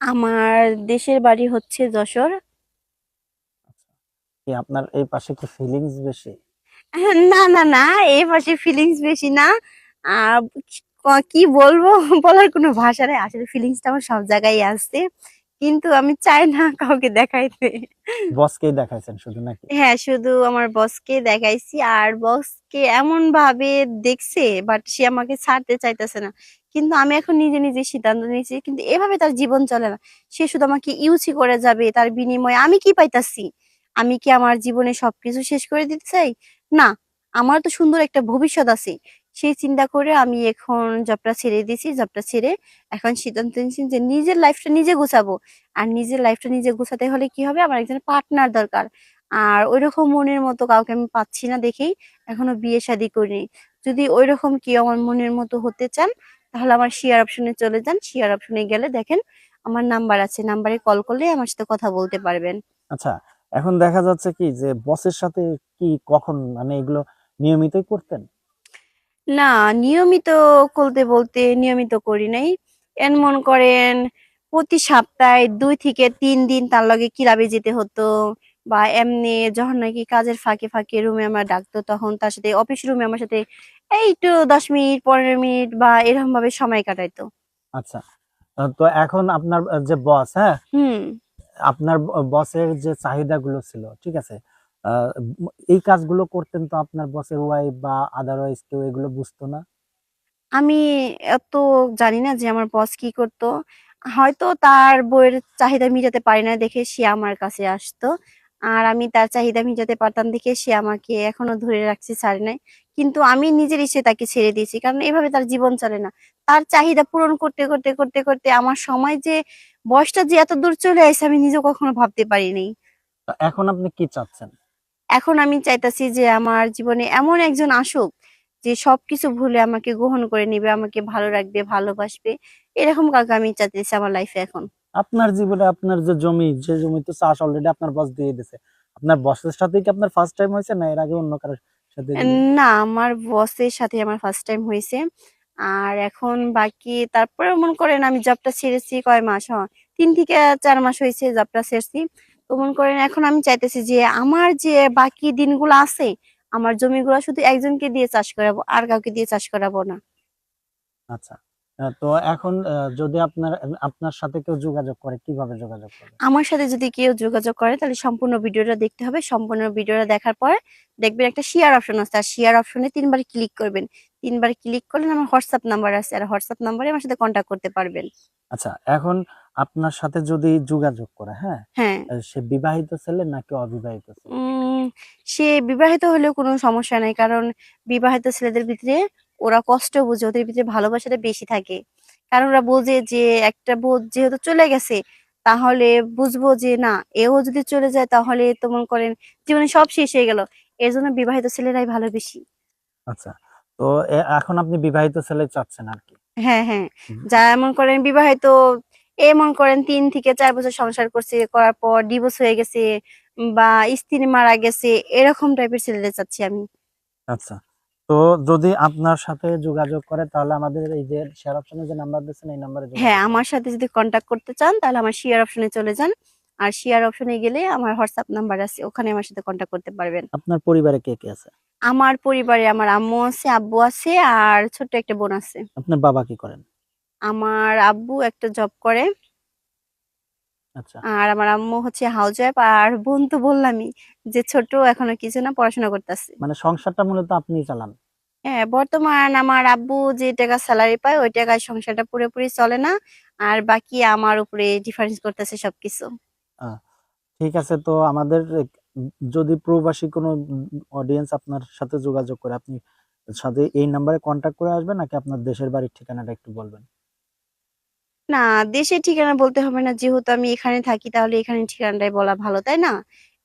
আমার দেশের বাড়ি হচ্ছে যশোর। কি আপনার এই পাশে কি ফিলিংস বেশি? না না না এই পাশে ফিলিংস বেশি না। কি বলব? বলার কোনো ভাষা নেই। আসলে ফিলিংসটা আমার সব জায়গায় আসছে কিন্তু আমি চাই না কাউকে দেখাইতে। বসকেই দেখাইছেন শুধু নাকি? হ্যাঁ শুধু আমার বসকে দেখাইছি। আর বসকে এমন ভাবে দেখছে বাট সে আমাকে ছাড়তে চাইতেছে না। কিন্তু আমি এখন নিজে নিজে সিদ্ধান্ত নিয়েছি কিন্তু এভাবে তার জীবন চলে না। সে শুধু আমাকে ইউসি করে যাবে তার বিনিময়ে আমি কি পাইতাছি? আমি কি আমার জীবনে সবকিছু শেষ করে দিতে চাই? না আমার তো সুন্দর একটা ভবিষ্যৎ আছে। সেই চিন্তা করে আমি এখন জবটা ছেড়ে দিয়েছি জবটা ছেড়ে এখন সিদ্ধান্ত নিয়েছি যে নিজের লাইফটা নিজে গোছাবো। আর নিজের লাইফটা নিজে গোছাতে হলে কি হবে? আমার একজন পার্টনার দরকার। আর ওইরকম মনের মতো কাউকে আমি পাচ্ছি না দেখেই এখনও বিয়ে শাদী করিনি। যদি ওইরকম কেউ আমার মনের মতো হতে চান, তাহলে আমার শেয়ার অপশনে চলে যান। শেয়ার অপশনে গেলে দেখেন আমার নাম্বার আছে। নাম্বারে কল করলে আমার সাথে কথা বলতে পারবেন। আচ্ছা এখন দেখা যাচ্ছে কি যে বসের সাথে কি কখন মানে এগুলো নিয়মিতই করতেন? না নিয়মিত বলতে বলতে নিয়মিত করি নাই। এন মন করেন প্রতি সপ্তাহে দুই থেকে তিন দিন তার লগে ক্লাবে যেতে হতো বা এমনি যখন নাকি কাজের ফাঁকে ফাঁকে রুমে আমার ডাকতো তখন তার সাথে অফিস রুমে আমার সাথে এই একটু দশ মিনিট পনেরো মিনিট বা এরকম ভাবে সময় কাটাইতো। আচ্ছা তো এখন আপনার যে বস হ্যাঁ? হুম। আপনার বসের যে চাহিদাগুলো ছিল ঠিক আছে? এই কাজগুলো করতেন তো আপনার বসের ওয়াইফ বা আদারওয়াইজ কেউ এগুলো বুঝতো না? আমি এত জানি না যে আমার বস কি করতো। হয়তো তার বইয়ের চাহিদা মিটাতে পারি না দেখে সে আমার কাছে আসতো। আর আমি তার চাহিদা মিটাতে পারতাম দেখে সে আমাকে এখনও ধরে রাখছে ছাড়ে নাই। কিন্তু আমি নিজের ইচ্ছে তাকে ছেড়ে দিয়েছি। কারণ এভাবে তার জীবন চলে না। তার চাহিদা পূরণ করতে করতে করতে করতে আমার সময় যে বয়সটা যে এত দূর চলে আসে আমি নিজেও কখনো ভাবতে পারিনি এখন আপনি কি চাচ্ছেন? এখন আমি চাইতাছি যে আমার জীবনে এমন একজন আসুক যে সবকিছু ভুলে আমাকে গ্রহণ করে নিবে আমাকে ভালো রাখবে ভালোবাসবে। এরকম কাউকে আমি চাইতেছি আমার লাইফে এখন। আপনার জীবনে আপনার যে জমি যে জমি তো চাষ অলরেডি আপনার বস দিয়ে দিয়েছে আপনার বসের সাথে কি আপনার ফার্স্ট টাইম হয়েছে না এর আগে অন্য কারোর সাথে না আমার বসের সাথে আমার ফার্স্ট টাইম হয়েছে। আর এখন বাকি তারপরে মনে করেন আমি জবটা ছেড়েছি কয় মাস হয় তিন থেকে চার মাস হয়েছে জবটা ছেড়েছি। তো মনে করেন। এখন আমি চাইতেছি যে আমার যে বাকি দিনগুলো আছে আমার জমিগুলো শুধু একজনকে দিয়ে চাষ করাবো আর কাউকে দিয়ে চাষ করাবো না। আচ্ছা। তো এখন যদি আপনার আপনার সাথে কেউ যোগাযোগ করে কীভাবে যোগাযোগ করে আমার সাথে যদি কেউ যোগাযোগ করে তাহলে সম্পূর্ণ ভিডিওটা দেখতে হবে। সম্পূর্ণ ভিডিওটা দেখার পর দেখবেন একটা শেয়ার অপশন আছে। আর শেয়ার অপশনে তিনবার ক্লিক করবেন। তিনবার ক্লিক করলে আমার হোয়াটসঅ্যাপ নাম্বার আছে। আর হোয়াটসঅ্যাপ নাম্বারে আমার সাথে কন্ট্যাক্ট করতে পারবেন। আচ্ছা এখন আপনার সাথে যদি যোগাযোগ করে হ্যাঁ? হ্যাঁ। সে বিবাহিত ছেলে নাকি অবিবাহিত ছেলে? সে বিবাহিত হলেও কোনো সমস্যা নাই কারণ বিবাহিত ছেলেদের ভিতরে ওরা কষ্ট বুঝে ওদের ভিতরে ভালোবাসাটা বেশি থাকে। কারণ ওরা বোঝে যে একটা বোধ যেহেতু চলে গেছে তাহলে বুঝব যে না এও যদি চলে যায় তাহলে তো মনে করেন জীবনে সব শেষ হয়ে গেল। এর জন্য বিবাহিত ছেলেরাই ভালো বেশি। আচ্ছা তো এখন আপনি বিবাহিত ছেলে চাচ্ছেন আর কি? হ্যাঁ হ্যাঁ। যা এমন করেন বিবাহিত এ মন করেন তিন থেকে চার বছর সংসার করছে করার পর ডিভোর্স হয়ে গেছে বা স্ত্রী মারা গেছে এরকম টাইপের ছেলেদের চাচ্ছি আমি। আচ্ছা। তো যদি আপনার সাথে যোগাযোগ করে তাহলে আমাদের এই যে শেয়ার অপশনে যে নাম্বার দিচ্ছেন এই নাম্বারে হ্যাঁ আমার সাথে যদি কন্টাক্ট করতে চান তাহলে আমার শেয়ার অপশনে চলে যান। আর শেয়ার অপশনে গেলে আমার হোয়াটসঅ্যাপ নাম্বার আছে ওখানে আমার সাথে কন্টাক্ট করতে পারবেন। আপনার পরিবারে কে কে আছে? আমার পরিবারে আমার আম্মু আছে আব্বু আছে আর ছোট্ট একটা বোন আছে। আপনার বাবা কি করেন? আমার আব্বু একটা জব করে। আচ্ছা। আর আমার আম্মু হচ্ছে হাউস ওয়াইফ আর বোন তো বললামই যে ছোট এখনও কিছু না পড়াশোনা করতেছে। মানে সংসারটা মূলত আপনি চালান? হ্যাঁ বর্তমান আমার আব্বু যে টাকা স্যালারি পায় ওই টাকায় সংসারটা পুরোপুরি চলে না। আর বাকি আমার উপরে ডিফারেন্স করতেছে সবকিছু। ঠিক আছে তো আমাদের যদি প্রবাসী কোনো অডিয়েন্স আপনার সাথে যোগাযোগ করে আপনি সাথে এই নাম্বারে কন্ট্যাক্ট করে আসবেন নাকি আপনার দেশের বাড়ির ঠিকানাটা একটু বলবেন? না দেশের ঠিকানা বলতে হবে না। যেহেতু আমি এখানে থাকি তাহলে এখানে ঠিকানাটাই বলা ভালো তাই না?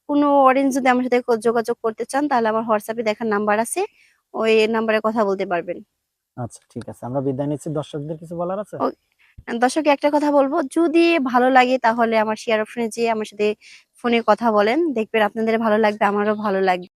কোনো অরেঞ্জ যদি আমার সাথে যোগাযোগ করতে চান তাহলে আমার হোয়াটসঅ্যাপে দেখার নাম্বার আছে। ওই নাম্বারে কথা বলতে পারবেন। আচ্ছা ঠিক আছে। আমরা বিদায় নিচ্ছি। দর্শকদের কিছু বলার আছে? দর্শক একটা কথা বলব। যদি ভালো লাগে তাহলে আমার শেয়ার অপশনে যেয়ে আমার সাথে ফোনে কথা বলেন। দেখবেন আপনাদের ভালো লাগবে আমারও ভালো লাগবে।